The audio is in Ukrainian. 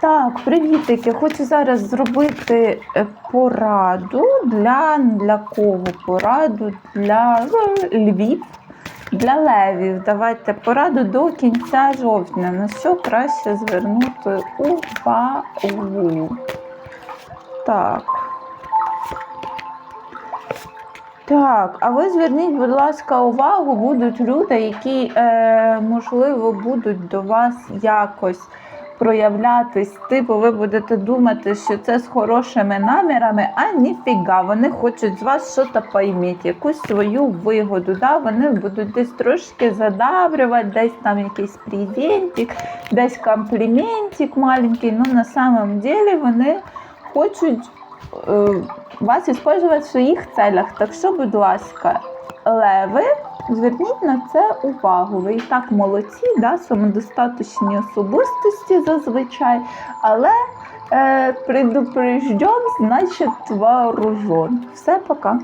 Так, привітики. Хочу зараз зробити е, пораду для, для кого? Пораду для е, львів, для левів. Давайте пораду до кінця жовтня. На що краще звернути увагу? Так. Так, а ви зверніть, будь ласка, увагу, будуть люди, які, е, можливо, будуть до вас якось проявлятись. Типу, ви будете думати, що це з хорошими намірами, а ніфіга, вони хочуть з вас щось пойміть, якусь свою вигоду. Да? Вони будуть десь трошки задавлювати, десь там якийсь презентик, десь компліментик маленький. Ну, на самом деле вони хочуть вас використовувати в своїх целях. Так що, будь ласка, леви, зверніть на це увагу. Ви і так молодці, да, самодостаточні особистості зазвичай, але е, предупрежден, значить вооружен. Все, пока.